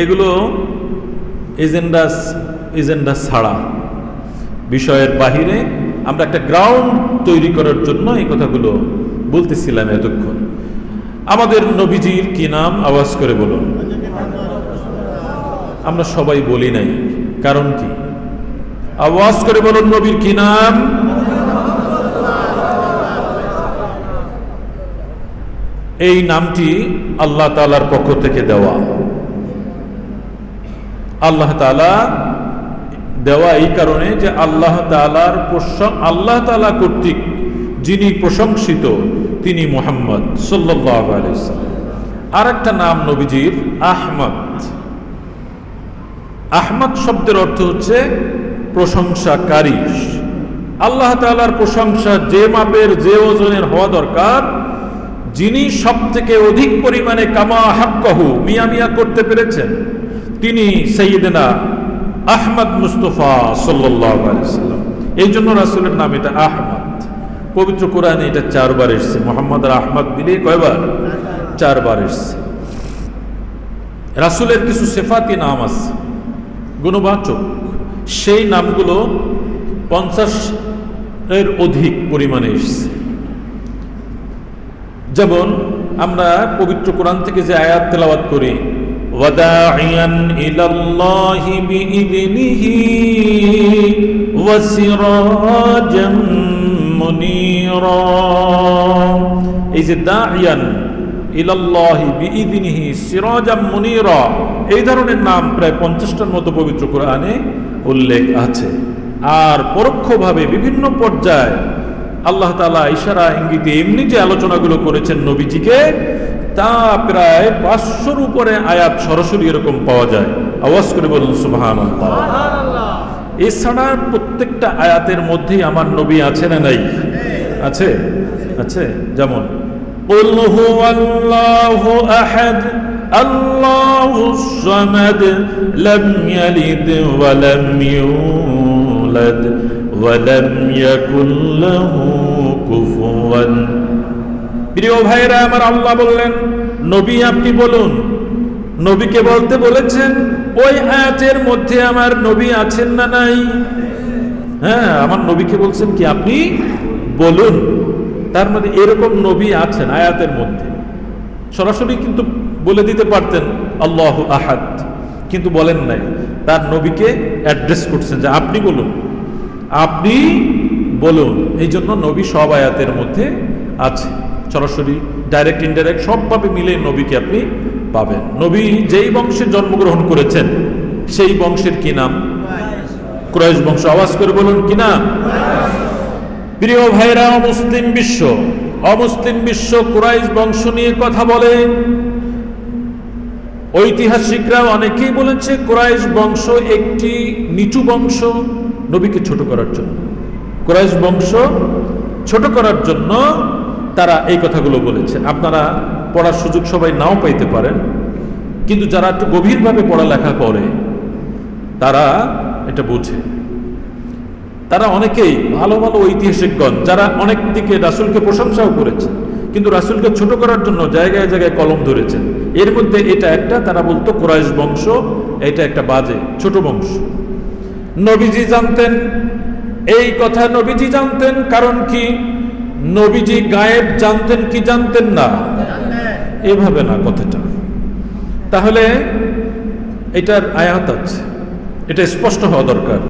এগুলো agenda agenda ছাড়া। বিষয়ের বাহিরে আমরা একটা গ্রাউন্ড তৈরি করার জন্য এই কথাগুলো বলতেছিলাম এতক্ষণ। আমাদের নবীজির কি নাম? আওয়াজ করে বলুন। আমরা সবাই বলি নাই, কারণ কি? আওয়াজ করে বলুন নবীর কি নাম? এই নামটি আল্লাহ তালার পক্ষ থেকে দেওয়া। আল্লাহ তালা দেওয়া এই কারণে যে আল্লাহ তালার আল্লাহ তালা কর্তৃক যিনি প্রশংসিত, তিনি মোহাম্মদ সাল্লাহ আর একটা নাম নবীজির আহমদ। আহমদ শব্দের অর্থ হচ্ছে প্রশংসাকারী। আল্লাহ তালার প্রশংসা যে মাপের, যে ওজনের হওয়া দরকার, যিনি সব থেকে অধিক পরিমাণে কামা হাক্কাহু মিয়া মিয়া করতে পেরেছেন। তিনি সৈয়দেনা আহমদ মুস্তফা সাল্লাম এই জন্য রাসুলের নাম এটা আহমদ। পবিত্র কোরআনে এটা চারবার এসছে। মোহাম্মদ আহমদ মিলে কয়বার? চারবার এসছে। রাসুলের কিছু সেফাতি নাম আছে। গুণবাচক। সেই নামগুলো পঞ্চাশ এর অধিক পরিমাণে এসছে। যেমন আমরা পবিত্র কোরআন থেকে যে আয়াত তেলাওয়াত করি وداعيا إلى الله بإذنه وسراجا منيرا এই যে দাইয়ান ইলাল্লাহি বিইদিনিহি সিরাজাম মুনিরা এই ধরনের নাম প্রায় পঞ্চাশটার মতো পবিত্র কোরআনে উল্লেখ আছে আর পরোক্ষভাবে বিভিন্ন পর্যায়ে আল্লাহ তালা ইশারা ইঙ্গিতে এমনি যে আলোচনাগুলো করেছেন নবীজিকে তা প্রায় পাঁচশোর উপরে আয়াত সরাসরি এরকম পাওয়া যায় আওয়াজ করে বলুন সুবাহান এছাড়া প্রত্যেকটা আয়াতের মধ্যেই আমার নবী আছে না নাই আছে আছে যেমন قل هو الله أحد الله الصمد لم يلد ولم يولد ولم يكن له كفوا প্রিয় ভাইরা আমার আল্লাহ বললেন নবী আপনি বলুন। নবীকে বলতে বলেছেন, ওই আয়াতের মধ্যে আমার নবী আছেন না নাই? হ্যাঁ আমার নবীকে বলছেন কি আপনি বলুন। তার মধ্যে এরকম নবী আছেন আয়াতের মধ্যে। সরাসরি কিন্তু বলে দিতে পারতেন, আল্লাহ আহাদ। কিন্তু বলেন নাই। তার নবীকে অ্যাড্রেস করছেন যে আপনি বলুন। আপনি বলুন। এই জন্য নবী সব আয়াতের মধ্যে আছে। সরাসরি ডাইরেক্ট ইনডাইরেক্ট সবভাবে মিলে নবীকে আপনি পাবেন। নবী যেই বংশে জন্মগ্রহণ করেছেন, সেই বংশের কি নাম? কুরাইশ বংশ। আওয়াজ করে বলুন, কি নাম? প্রিয় ভাইরা অমুসলিম বিশ্ব অমুসলিম বিশ্ব কুরাইশ বংশ নিয়ে কথা বলে। ঐতিহাসিকরা অনেকেই বলেছে, কুরাইশ বংশ একটি নিচু বংশ নবীকে ছোট করার জন্য। কুরাইশ বংশ ছোট করার জন্য তারা এই কথাগুলো বলেছে। আপনারা পড়ার সুযোগ সবাই নাও পাইতে পারেন, কিন্তু যারা একটু গভীরভাবে পড়ালেখা করে, তারা এটা বোঝে। তারা অনেকেই ভালো ভালো ঐতিহাসিকগণ, যারা অনেক দিকে রাসুলকে প্রশংসাও করেছে, কিন্তু রাসুলকে ছোট করার জন্য জায়গায় জায়গায় কলম ধরেছেন। এর মধ্যে এটা একটা, তারা বলতো কোরাইশ বংশ, এটা একটা বাজে, ছোট বংশ। নবীজি জানতেন, এই কথা নবীজি জানতেন, কারণ কি? নবীজি গায়েব জানতেন কি জানতেন না? এভাবে না কথাটা। তাহলে এটার আয়াত আছে। এটা স্পষ্ট হওয়া দরকার।